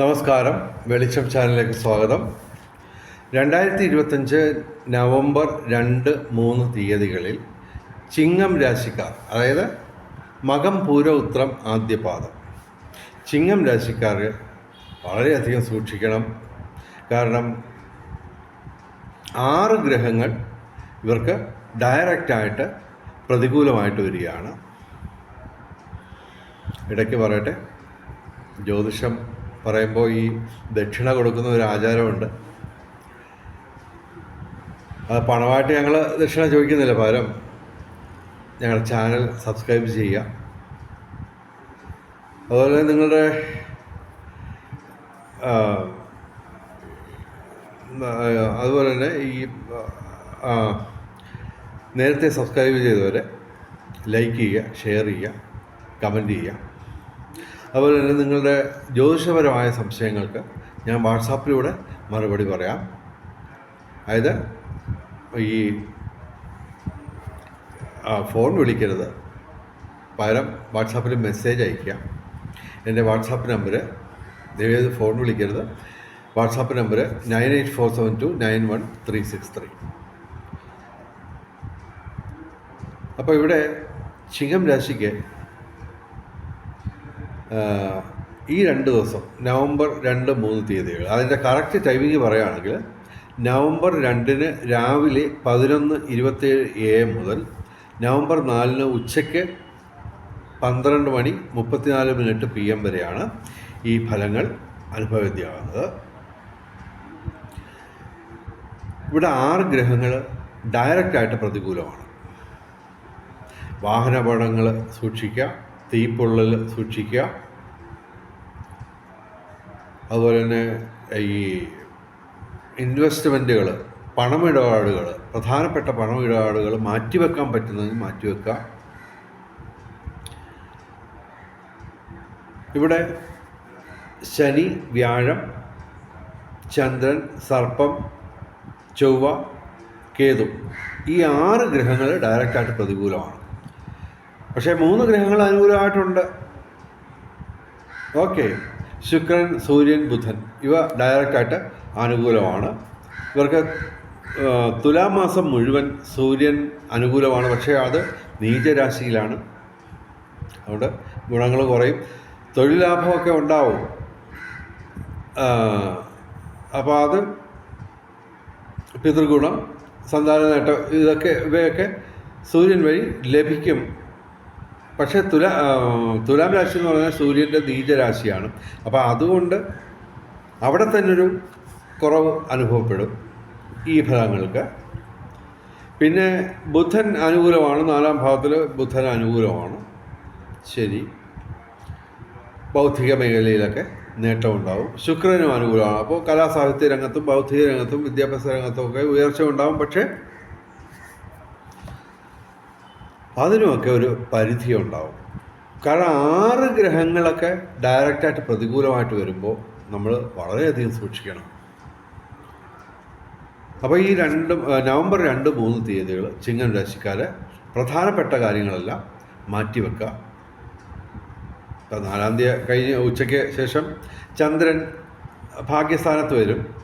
നമസ്കാരം. വെളിച്ചം ചാനലിലേക്ക് സ്വാഗതം. രണ്ടായിരത്തി ഇരുപത്തഞ്ച് നവംബർ രണ്ട് മൂന്ന് തീയതികളിൽ ചിങ്ങം രാശിക്കാർ അതായത് മകം പൂര ഉത്രം ആദ്യപാദം ചിങ്ങം രാശിക്കാർ വളരെയധികം സൂക്ഷിക്കണം. കാരണം ആറ് ഗ്രഹങ്ങൾ ഇവർക്ക് ഡയറക്റ്റായിട്ട് പ്രതികൂലമായിട്ട് വരികയാണ്. ഇടയ്ക്ക് പറയട്ടെ ജ്യോതിഷം പറയുമ്പോൾ ഈ ദക്ഷിണ കൊടുക്കുന്ന ഒരു ആചാരമുണ്ട്. അത് പണമായിട്ട് ഞങ്ങൾ ദക്ഷിണ ചോദിക്കുന്നില്ല പകരം. ഞങ്ങളുടെ ചാനൽ സബ്സ്ക്രൈബ് ചെയ്യുക. അതുപോലെ നിങ്ങളുടെ അതുപോലെ തന്നെ ഈ നേരത്തെ സബ്സ്ക്രൈബ് ചെയ്തവരെ ലൈക്ക് ചെയ്യുക ഷെയർ ചെയ്യുക കമന്റ് ചെയ്യുക. അതുപോലെ തന്നെ നിങ്ങളുടെ ജ്യോതിഷപരമായ സംശയങ്ങൾക്ക് ഞാൻ വാട്സാപ്പിലൂടെ മറുപടി പറയാം. അതായത് ഈ ഫോൺ വിളിക്കരുത്. പകരം വാട്സാപ്പിൽ മെസ്സേജ് അയയ്ക്കുക. എന്റെ വാട്സാപ്പ് നമ്പർ ദയവേത് ഫോൺ വിളിക്കരുത്. WhatsApp number nine eight four seven two nine one three six three. അപ്പോൾ ഇവിടെ ചിങ്ങം രാശിക്ക് ഈ രണ്ട് ദിവസം നവംബർ രണ്ട് മൂന്ന് തീയതികൾ. അതിന്റെ കറക്റ്റ് ടൈമിംഗ് പറയുകയാണെങ്കിൽ നവംബർ രണ്ടിന് രാവിലെ പതിനൊന്ന് ഇരുപത്തേഴ് എ എം മുതൽ നവംബർ നാലിന് ഉച്ചയ്ക്ക് പന്ത്രണ്ട് മണി മുപ്പത്തിനാല് മിനിറ്റ് പി എം വരെയാണ് ഈ ഫലങ്ങൾ അനുഭവവേദ്യമാകുന്നത് ഇവിടെ ആറ് ഗ്രഹങ്ങൾ ഡയറക്റ്റായിട്ട് പ്രതികൂലമാണ്. വാഹനാപകടങ്ങൾ സൂക്ഷിക്കുക തീപ്പൊള്ളൽ സൂക്ഷിക്കുക. അതുപോലെ തന്നെ ഈ ഇൻവെസ്റ്റ്മെന്റുകൾ പണമിടപാടുകൾ പ്രധാനപ്പെട്ട പണമിടപാടുകൾ മാറ്റിവെക്കാൻ പറ്റുന്നതിന് മാറ്റിവെക്കുക. ഇവിടെ ശനി വ്യാഴം ചന്ദ്രൻ സർപ്പം ചൊവ്വ കേതു. ഈ ആറ് ഗ്രഹങ്ങൾ ഡയറക്റ്റായിട്ട് പ്രതികൂലമാണ്. പക്ഷേ മൂന്ന് ഗ്രഹങ്ങൾ അനുകൂലമായിട്ടുണ്ട്. ഓക്കെ. ശുക്രൻ സൂര്യൻ ബുധൻ. ഇവ ഡയറക്റ്റായിട്ട് അനുകൂലമാണ്. ഇവർക്ക് തുലാമാസം തുലാം മാസം മുഴുവൻ സൂര്യൻ അനുകൂലമാണ്. പക്ഷേ അത് നീചരാശിയിലാണ്. അതുകൊണ്ട് ഗുണങ്ങൾ കുറയും. തൊഴിൽ ലാഭമൊക്കെ ഉണ്ടാവും. അപ്പോൾ അത് പിതൃഗുണം സന്താന നേട്ടം ഇതൊക്കെ ഇവയൊക്കെ സൂര്യൻ വഴി ലഭിക്കും. പക്ഷേ തുല തുലാം രാശി എന്ന് പറഞ്ഞാൽ സൂര്യന്റെ നീചരാശിയാണ്. അപ്പോൾ അതുകൊണ്ട് അവിടെ തന്നെ ഒരു കുറവ് അനുഭവപ്പെടും ഈ ഫലങ്ങൾക്ക്. പിന്നെ ബുധൻ അനുകൂലമാണ്. നാലാം ഭാവത്തിൽ ബുധൻ അനുകൂലമാണ്. ശരി. ബൗദ്ധിക മേഖലയിലൊക്കെ നേട്ടമുണ്ടാവും ശുക്രനും അനുകൂലമാണ്. അപ്പോൾ കലാസാഹിത്യ രംഗത്തും ബൗദ്ധിക രംഗത്തും വിദ്യാഭ്യാസ രംഗത്തും ഒക്കെ ഉയർച്ച ഉണ്ടാവും. പക്ഷേ അതിനുമൊക്കെ ഒരു പരിധി ഉണ്ടാവും കാരണം ആറ് ഗ്രഹങ്ങളൊക്കെ ഡയറക്റ്റായിട്ട് പ്രതികൂലമായിട്ട് വരുമ്പോൾ നമ്മൾ വളരെയധികം സൂക്ഷിക്കണം. അപ്പോൾ ഈ രണ്ട് നവംബർ രണ്ട് മൂന്ന് തീയതികൾ ചിങ്ങൻ രാശിക്കാരെ പ്രധാനപ്പെട്ട കാര്യങ്ങളെല്ലാം മാറ്റിവെക്കുക. ഇപ്പം നാലാം തീയതി കഴിഞ്ഞ് ഉച്ചയ്ക്ക് ശേഷം ചന്ദ്രൻ ഭാഗ്യസ്ഥാനത്ത് വരും.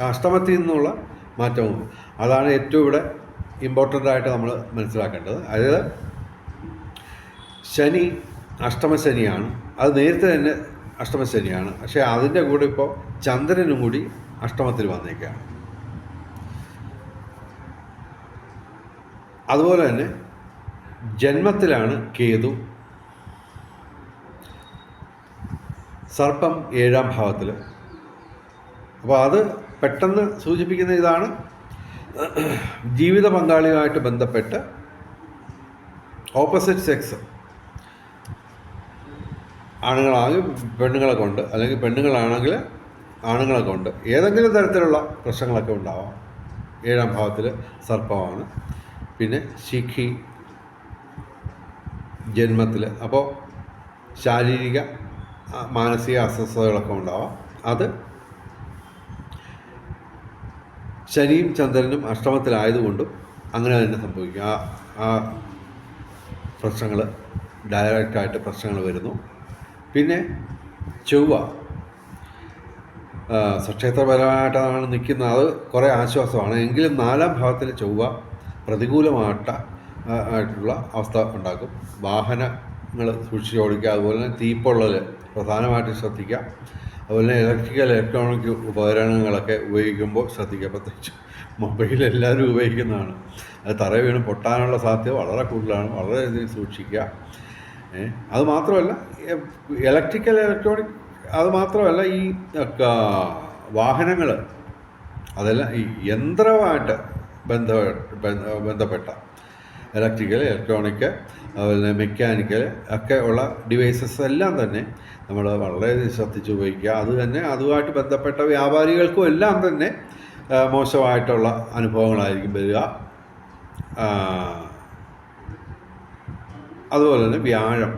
അഷ്ടമത്തിൽ നിന്നുള്ള മാറ്റവും. അതാണ് ഏറ്റവും ഇവിടെ ഇമ്പോർട്ടന്റ് ആയിട്ട് നമ്മൾ മനസ്സിലാക്കേണ്ടത്. അതായത് ശനി അഷ്ടമശനിയാണ് അത് നേരത്തെ തന്നെ അഷ്ടമശനിയാണ് പക്ഷേ അതിന്റെ കൂടെ ഇപ്പോൾ ചന്ദ്രനും കൂടി അഷ്ടമത്തിൽ വന്നേക്കുകയാണ് അതുപോലെ തന്നെ ജന്മത്തിലാണ് കേതു. സർപ്പം ഏഴാം ഭാവത്തിൽ. അപ്പോൾ അത് പെട്ടെന്ന് സൂചിപ്പിക്കുന്ന ഇതാണ്. ജീവിത പങ്കാളിയുമായിട്ട് ബന്ധപ്പെട്ട് ഓപ്പോസിറ്റ് സെക്സ് ആണുങ്ങളാണെങ്കിൽ പെണ്ണുങ്ങളെ കൊണ്ട് അല്ലെങ്കിൽ പെണ്ണുങ്ങളാണെങ്കിൽ ആണുങ്ങളെ കൊണ്ട്. ഏതെങ്കിലും തരത്തിലുള്ള പ്രശ്നങ്ങളൊക്കെ ഉണ്ടാവാം. ഏഴാം ഭാവത്തിൽ സർപ്പമാണ്. പിന്നെ ശിഖി ജന്മത്തിൽ അപ്പോൾ ശാരീരിക മാനസിക അസ്വസ്ഥതകളൊക്കെ ഉണ്ടാവാം. അത് ശനിയും ചന്ദ്രനും അഷ്ടമത്തിലായതുകൊണ്ടും അങ്ങനെ തന്നെ സംഭവിക്കും. ആ ആ പ്രശ്നങ്ങൾ ഡയറക്റ്റായിട്ട് പ്രശ്നങ്ങൾ വരുന്നു. പിന്നെ ചൊവ്വ സക്ഷേത്രപരമായിട്ടാണ് നിൽക്കുന്നത്. അത് കുറേ ആശ്വാസമാണ്. എങ്കിലും നാലാം ഭാവത്തിൽ ചൊവ്വ പ്രതികൂലമായിട്ട് ആയിട്ടുള്ള അവസ്ഥ ഉണ്ടാക്കും. വാഹനങ്ങൾ സൂക്ഷിച്ച് ഓടിക്കുക അതുപോലെ തന്നെ തീപ്പൊള്ളൽ പ്രധാനമായിട്ട് ശ്രദ്ധിക്കുക. അതുപോലെ ഇലക്ട്രിക്കൽ ഇലക്ട്രോണിക് ഉപകരണങ്ങളൊക്കെ ഉപയോഗിക്കുമ്പോൾ ശ്രദ്ധിക്കുക. പ്രത്യേകിച്ച് മൊബൈൽ എല്ലാവരും ഉപയോഗിക്കുന്നതാണ്. അത് തറ വീണ് പൊട്ടാനുള്ള സാധ്യത വളരെ കൂടുതലാണ്. വളരെയധികം സൂക്ഷിക്കുക. ഏ, അത് മാത്രമല്ല ഇലക്ട്രിക്കൽ ഇലക്ട്രോണിക് അത് മാത്രമല്ല ഈ വാഹനങ്ങൾ അതെല്ലാം ഈ യന്ത്രമായിട്ട് ബന്ധ- ബന്ധപ്പെട്ട ഇലക്ട്രിക്കൽ ഇലക്ട്രോണിക് അതുപോലെ മെക്കാനിക്കൽ ഒക്കെ ഉള്ള ഡിവൈസസ് എല്ലാം തന്നെ നമ്മൾ വളരെ ശ്രദ്ധിച്ച് ഉപയോഗിക്കുക. അത് തന്നെ അതുമായിട്ട് ബന്ധപ്പെട്ട വ്യാപാരികൾക്കും എല്ലാം തന്നെ മോശമായിട്ടുള്ള അനുഭവങ്ങളായിരിക്കും വരിക. അതുപോലെ തന്നെ വ്യാഴം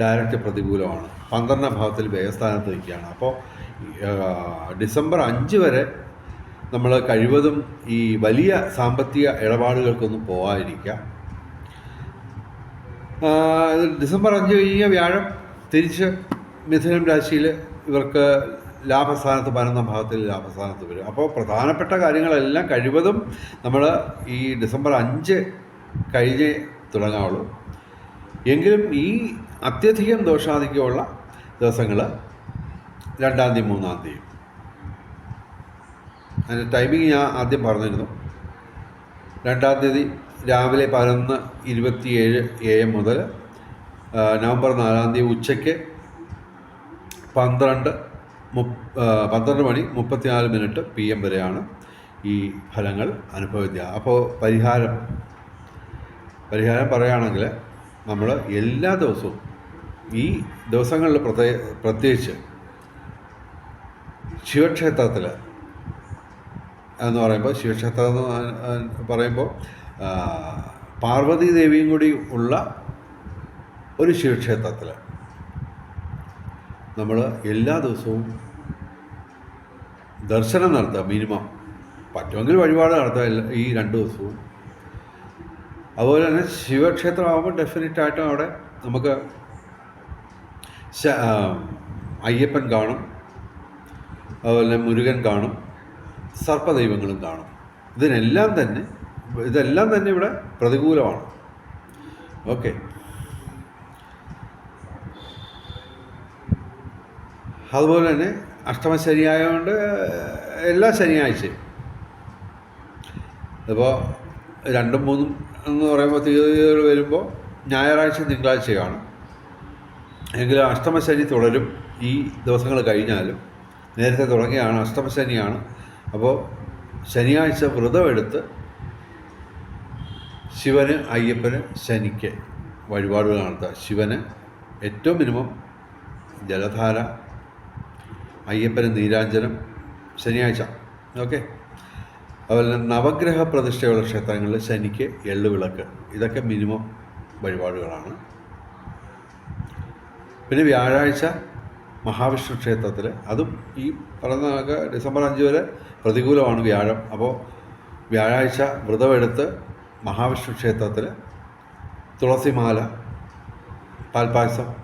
ഡയറക്റ്റ് പ്രതികൂലമാണ്. പന്ത്രണ്ടാം ഭാവത്തിൽ വ്യയസ്ഥാനത്ത് നിൽക്കുകയാണ്. അപ്പോൾ ഡിസംബർ അഞ്ച് വരെ നമ്മൾ കഴിവതും ഈ വലിയ സാമ്പത്തിക ഇടപാടുകൾക്കൊന്നും പോകാതിരിക്കുക ഡിസംബർ അഞ്ച് കഴിഞ്ഞ വ്യാഴം തിരിച്ച് മിഥുനം രാശിയിൽ ഇവർക്ക് ലാഭസ്ഥാനത്ത് പതിനൊന്നാം ഭാഗത്തിൽ ലാഭസ്ഥാനത്ത് വരും. അപ്പോൾ പ്രധാനപ്പെട്ട കാര്യങ്ങളെല്ലാം കഴിവതും നമ്മൾ ഈ ഡിസംബർ അഞ്ച് കഴിഞ്ഞ് തുടങ്ങാവുള്ളൂ. എങ്കിലും ഈ അത്യധികം ദോഷാധിക്യമുള്ള ദിവസങ്ങൾ രണ്ടാം തീയതി മൂന്നാം തീയതി. അതിന്റെ ടൈമിങ് ഞാൻ ആദ്യം പറഞ്ഞിരുന്നു. രണ്ടാം തീയതി രാവിലെ പതിനൊന്ന് ഇരുപത്തിയേഴ് എ എം മുതൽ നവംബർ നാലാം തീയതി ഉച്ചയ്ക്ക് പന്ത്രണ്ട് പന്ത്രണ്ട് മണി മുപ്പത്തിനാല് മിനിറ്റ് പി എം വരെയാണ് ഈ ഫലങ്ങൾ അനുഭവിക്കുക. അപ്പോൾ പരിഹാരം പരിഹാരം പറയുകയാണെങ്കിൽ നമ്മൾ എല്ലാ ദിവസവും ഈ ദിവസങ്ങളിൽ പ്രത്യേക പ്രത്യേകിച്ച് ശിവക്ഷേത്രത്തിൽ എന്ന് പറയുമ്പോൾ ശിവക്ഷേത്രം എന്ന് പറയുമ്പോൾ പാർവതി ദേവിയും കൂടി ഉള്ള ഒരു ശിവക്ഷേത്രത്തിൽ നമ്മൾ എല്ലാ ദിവസവും ദർശനം നടത്തുക മിനിമം. പറ്റുമെങ്കിൽ വഴിപാട് നടത്തുക ഈ രണ്ട് ദിവസവും. അതുപോലെ തന്നെ ശിവക്ഷേത്രമാകുമ്പോൾ ഡെഫിനറ്റായിട്ടും ഡെഫിനറ്റ് അവിടെ നമുക്ക് അയ്യപ്പൻ കാണും. അതുപോലെ മുരുകൻ കാണും. സർപ്പദൈവങ്ങളും കാണും. ഇതിനെല്ലാം തന്നെ ഇതെല്ലാം തന്നെ ഇവിടെ പ്രതികൂലമാണ്. ഓക്കെ. അതുപോലെ തന്നെ അഷ്ടമ ശനിയായതുകൊണ്ട് എല്ലാ ശനിയാഴ്ചയും. ഇപ്പോൾ രണ്ടും മൂന്നും എന്ന് പറയുമ്പോൾ തീയതികൾ വരുമ്പോൾ ഞായറാഴ്ച തിങ്കളാഴ്ചയാണ്. എങ്കിലും അഷ്ടമശനി തുടരും. ഈ ദിവസങ്ങൾ കഴിഞ്ഞാലും നേരത്തെ തുടങ്ങിയാണ് അഷ്ടമശനിയാണ് അപ്പോൾ ശനിയാഴ്ച വ്രതമെടുത്ത് ശിവന് അയ്യപ്പന് ശനിക്ക് വഴിപാടുകൾ നടത്തുക. ശിവന് ഏറ്റവും മിനിമം ജലധാര അയ്യപ്പന് നീരാഞ്ജനം ശനിയാഴ്ച. ഓക്കെ? അതുപോലെ നവഗ്രഹ പ്രതിഷ്ഠയുള്ള ക്ഷേത്രങ്ങളിൽ ശനിക്ക് എള്ളുവിളക്ക് ഇതൊക്കെ മിനിമം വഴിപാടുകളാണ്. പിന്നെ വ്യാഴാഴ്ച മഹാവിഷ്ണു ക്ഷേത്രത്തിൽ അതും ഈ പറയുന്ന ഡിസംബർ അഞ്ച് വരെ പ്രതികൂലമാണ് വ്യാഴം. അപ്പോൾ വ്യാഴാഴ്ച വ്രതമെടുത്ത് മഹാവിഷ്ണു ക്ഷേത്രത്തിൽ തുളസിമാല പാൽപ്പായസം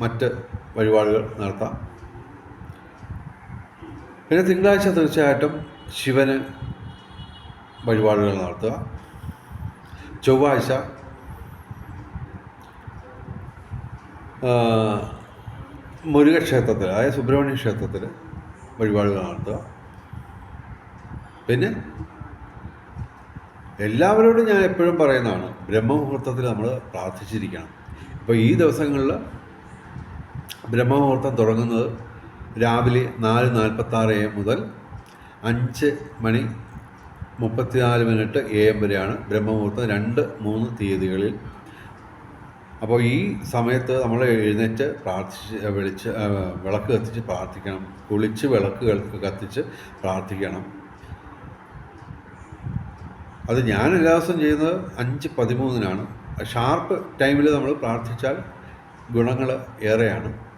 മറ്റ് വഴിപാടുകൾ നടത്താം. പിന്നെ തിങ്കളാഴ്ച തീർച്ചയായിട്ടും ശിവന് വഴിപാടുകൾ നടത്തുക. ചൊവ്വാഴ്ച മുരുകക്ഷേത്രത്തിൽ അതായത് സുബ്രഹ്മണ്യ ക്ഷേത്രത്തിൽ വഴിപാടുകൾ നടത്തുക. പിന്നെ എല്ലാവരോടും ഞാൻ എപ്പോഴും പറയുന്നതാണ് ബ്രഹ്മമുഹൂർത്തത്തിൽ നമ്മൾ പ്രാർത്ഥിച്ചിരിക്കണം. ഇപ്പോൾ ഈ ദിവസങ്ങളിൽ ബ്രഹ്മമുഹൂർത്തം തുടങ്ങുന്നത് രാവിലെ നാല് നാൽപ്പത്താറ് എ എം മുതൽ അഞ്ച് മണി മുപ്പത്തിനാല് മിനിറ്റ് എ എം വരെയാണ് ബ്രഹ്മമുഹൂർത്തം രണ്ട് മൂന്ന് തീയതികളിൽ. അപ്പോൾ ഈ സമയത്ത് നമ്മൾ എഴുന്നേറ്റ് പ്രാർത്ഥിച്ച് വിളിച്ച് വിളക്ക് കത്തിച്ച് പ്രാർത്ഥിക്കണം. കുളിച്ച് വിളക്ക് കത്തിച്ച് പ്രാർത്ഥിക്കണം. അത് ഞാൻ എല്ലാ ദിവസവും ചെയ്യുന്നത് അഞ്ച് പതിമൂന്നിനാണ്. ഷാർപ്പ് ടൈമിൽ നമ്മൾ പ്രാർത്ഥിച്ചാൽ ഗുണങ്ങൾ ഏറെയാണ്.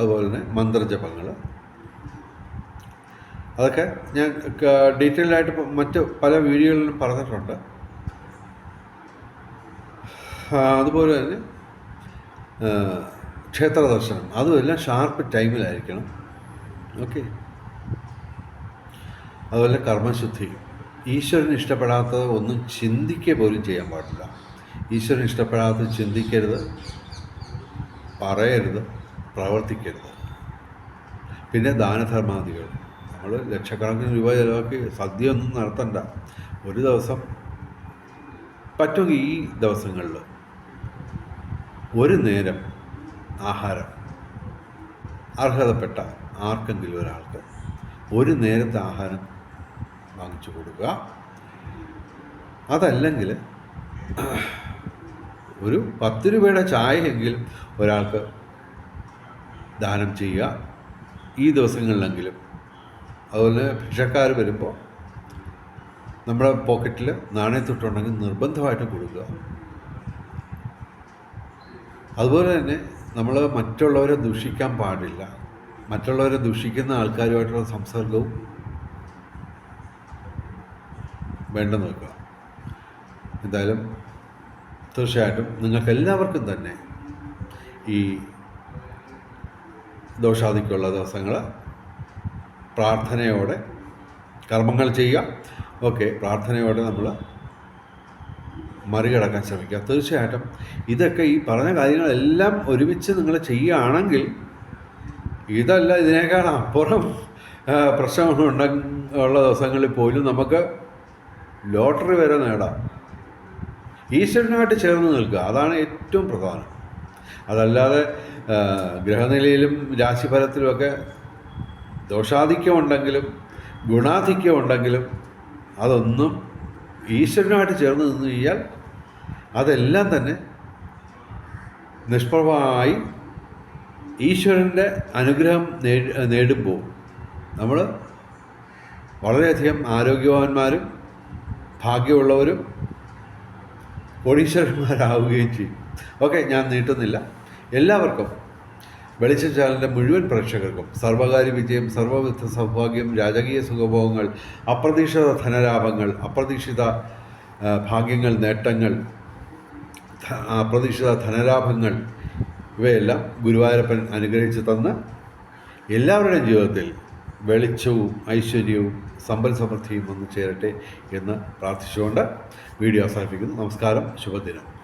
അതുപോലെ തന്നെ മന്ത്രജപങ്ങൾ. അതൊക്കെ ഞാൻ ഡീറ്റെയിൽഡ് ആയിട്ട് മറ്റ് പല വീഡിയോകളിലും പറഞ്ഞിട്ടുണ്ട്. അതുപോലെ തന്നെ ക്ഷേത്ര ദർശനം. അതുമെല്ലാം ഷാർപ്പ് ടൈമിലായിരിക്കണം. ഓക്കെ. അതുപോലെ കർമ്മശുദ്ധി. ഈശ്വരന് ഇഷ്ടപ്പെടാത്തത് ഒന്നും ചിന്തിക്കുക പോലും ചെയ്യാൻ പാടില്ല. ഈശ്വരൻ ഇഷ്ടപ്പെടാത്തത് ചിന്തിക്കരുത്. പറയരുത്. പ്രവർത്തിക്കരുത്. പിന്നെ ദാനധർമാദികൾ. നമ്മൾ ലക്ഷക്കണക്കിന് രൂപ ചിലവാക്കി സദ്യ ഒന്നും നടത്തണ്ട. ഒരു ദിവസം പറ്റുമെങ്കിൽ ഈ ദിവസങ്ങളിൽ ഒരു നേരം ആഹാരം അർഹതപ്പെട്ട ആർക്കെങ്കിലും ഒരാൾക്ക് ഒരു നേരത്തെ ആഹാരം വാങ്ങിച്ചു കൊടുക്കുക. അതല്ലെങ്കിൽ ഒരു പത്ത് രൂപയുടെ ചായയെങ്കിലും ഒരാൾക്ക് ദാനം ചെയ്യുക. ഈ ദിവസങ്ങളിലെങ്കിലും. അതുപോലെ ഭിക്ഷക്കാർ വരുമ്പോൾ നമ്മുടെ പോക്കറ്റിൽ നാണയത്തൊട്ടുണ്ടെങ്കിൽ നിർബന്ധമായിട്ടും കൊടുക്കുക. അതുപോലെ തന്നെ നമ്മൾ മറ്റുള്ളവരെ ദുഷിക്കാൻ പാടില്ല. മറ്റുള്ളവരെ ദുഷിക്കുന്ന ആൾക്കാരുമായിട്ടുള്ള സംസർഗവും വേണ്ട നോക്കുക. എന്തായാലും തീർച്ചയായിട്ടും നിങ്ങൾക്കെല്ലാവർക്കും തന്നെ ഈ ദോഷാദിക്കുള്ള ദിവസങ്ങൾ പ്രാർത്ഥനയോടെ കർമ്മങ്ങൾ ചെയ്യുക. ഓക്കെ പ്രാർത്ഥനയോടെ നമ്മൾ മറികടക്കാൻ ശ്രമിക്കുക. തീർച്ചയായിട്ടും ഇതൊക്കെ ഈ പറഞ്ഞ കാര്യങ്ങളെല്ലാം ഒരുമിച്ച് നിങ്ങൾ ചെയ്യുകയാണെങ്കിൽ ഇതല്ല ഇതിനേക്കാൾ അപ്പുറം ഉണ്ട ഉള്ള ദിവസങ്ങളിൽ പോലും നമുക്ക് ലോട്ടറി വരെ നേടാം. ഈശ്വരനായിട്ട് ചേർന്ന് നിൽക്കുക. അതാണ് ഏറ്റവും പ്രധാനം. അതല്ലാതെ ഗ്രഹനിലയിലും രാശിഫലത്തിലുമൊക്കെ ദോഷാധിക്യം ഉണ്ടെങ്കിലും ഗുണാധിക്യം ഉണ്ടെങ്കിലും അതൊന്നും ഈശ്വരനുമായിട്ട് ചേർന്ന് നിന്ന് കഴിഞ്ഞാൽ അതെല്ലാം തന്നെ നിഷ്പ്രഭമായി ഈശ്വരന്റെ അനുഗ്രഹം നേടി നേടുമ്പോൾ നമ്മൾ വളരെയധികം ആരോഗ്യവാന്മാരും ഭാഗ്യമുള്ളവരും കോടീശ്വരന്മാരാവുകയും ചെയ്യും. ഓക്കെ ഞാൻ നീട്ടുന്നില്ല. എല്ലാവർക്കും വെളിച്ചം ചാനലിന്റെ മുഴുവൻ പ്രേക്ഷകർക്കും സർവകാര്യ വിജയം സർവവിധ സൗഭാഗ്യം രാജകീയ സുഖഭോഗങ്ങൾ അപ്രതീക്ഷിത ധനലാഭങ്ങൾ അപ്രതീക്ഷിത ഭാഗ്യങ്ങൾ നേട്ടങ്ങൾ അപ്രതീക്ഷിത ധനലാഭങ്ങൾ ഇവയെല്ലാം ഗുരുവായൂരപ്പൻ അനുഗ്രഹിച്ച് തന്ന് എല്ലാവരുടെയും ജീവിതത്തിൽ വെളിച്ചവും ഐശ്വര്യവും സമ്പൽ സമൃദ്ധിയും വന്നു ചേരട്ടെ എന്ന് പ്രാർത്ഥിച്ചുകൊണ്ട് വീഡിയോ അവസാനിപ്പിക്കുന്നു. നമസ്കാരം. ശുഭദിനം.